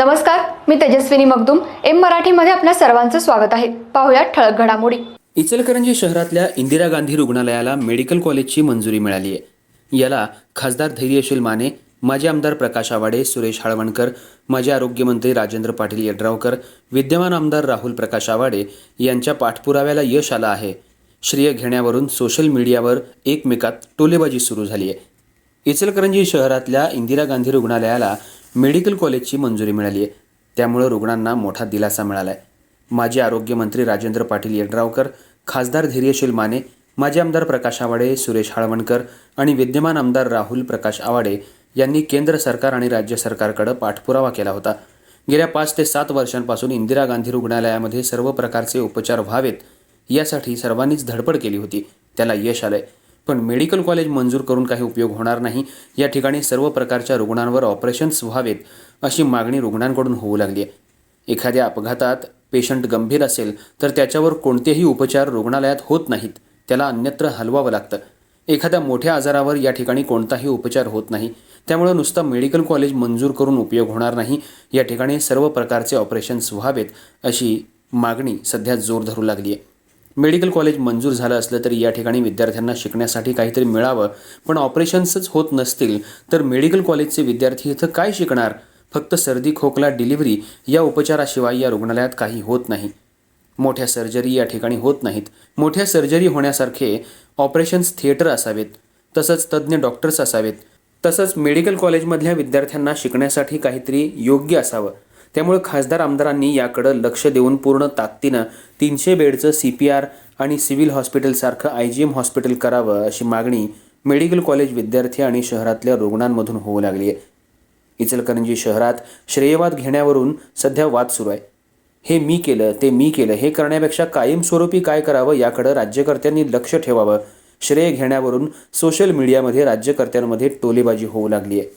नमस्कार मी तेजस्विनी मगदुम. एम मराठीमध्ये आपल्या सर्वांचं स्वागत आहे. पाहुयात ठळक घडामोडी. इचलकरंजी शहरातल्या इंदिरा गांधी रुग्णालयाला मेडिकल कॉलेजची मंजुरी मिळाली आहे. याला खासदार धैर्यशील माने माजी आमदार प्रकाश आवाडे सुरेश हाळवणकर माजी आरोग्यमंत्री राजेंद्र पाटील यड्रावकर विद्यमान आमदार राहुल प्रकाश आवाडे यांच्या पाठपुराव्याला यश आलं आहे. श्रेय घेण्यावरून सोशल मीडियावर एकमेकात टोलेबाजी सुरू झाली आहे. इचलकरंजी शहरातल्या इंदिरा गांधी रुग्णालयाला मेडिकल कॉलेजची मंजुरी मिळाली आहे त्यामुळं रुग्णांना मोठा दिलासा मिळाला आहे माजी आरोग्यमंत्री राजेंद्र पाटील यड्रावकर खासदार धैर्यशील माने माजी आमदार प्रकाश आवाडे सुरेश हाळवणकर आणि विद्यमान आमदार राहुल प्रकाश आवाडे यांनी केंद्र सरकार आणि राज्य सरकारकडे पाठपुरावा केला होता. गेल्या पाच ते सात वर्षांपासून इंदिरा गांधी रुग्णालयामध्ये सर्व प्रकारचे उपचार व्हावेत यासाठी सर्वांनीच धडपड केली होती. त्याला यश आलंय. पण मेडिकल कॉलेज मंजूर करून काही उपयोग होणार नाही. या ठिकाणी सर्व प्रकारच्या रुग्णांवर ऑपरेशन्स व्हावेत अशी मागणी रुग्णांकडून होऊ लागली आहे. एखाद्या अपघातात पेशंट गंभीर असेल तर त्याच्यावर कोणतेही उपचार रुग्णालयात होत नाहीत. त्याला अन्यत्र हलवावं लागतं. एखाद्या मोठ्या आजारावर या ठिकाणी कोणताही उपचार होत नाही. त्यामुळे नुसतं मेडिकल कॉलेज मंजूर करून उपयोग होणार नाही. या ठिकाणी सर्व प्रकारचे ऑपरेशन्स व्हावेत अशी मागणी सध्या जोर धरू लागली आहे. मेडिकल कॉलेज मंजूर झालं असलं तरी या ठिकाणी विद्यार्थ्यांना शिकण्यासाठी काहीतरी मिळावं. पण ऑपरेशन्सच होत नसतील तर मेडिकल कॉलेजचे विद्यार्थी इथं काय शिकणार? फक्त सर्दी खोकला डिलिव्हरी या उपचाराशिवाय या रुग्णालयात काही होत नाही. मोठ्या सर्जरी या ठिकाणी होत नाहीत. मोठ्या सर्जरी होण्यासारखे ऑपरेशन्स थिएटर असावेत तसंच तज्ज्ञ डॉक्टर्स असावेत तसंच मेडिकल कॉलेजमधल्या विद्यार्थ्यांना शिकण्यासाठी काहीतरी योग्य असावं. त्यामुळे खासदार आमदारांनी याकडं लक्ष देऊन पूर्ण ताकदीनं तीनशे बेडचं सी पी आर आणि सिव्हिल हॉस्पिटलसारखं आय जी एम हॉस्पिटल करावं अशी मागणी मेडिकल कॉलेज विद्यार्थी आणि शहरातल्या रुग्णांमधून होऊ लागली आहे. इचलकरंजी शहरात श्रेयवाद घेण्यावरून सध्या वाद सुरू आहे. हे मी केलं ते मी केलं हे करण्यापेक्षा कायमस्वरूपी काय करावं याकडं राज्यकर्त्यांनी लक्ष ठेवावं. श्रेय घेण्यावरून सोशल मीडियामध्ये राज्यकर्त्यांमध्ये टोलेबाजी होऊ लागली आहे.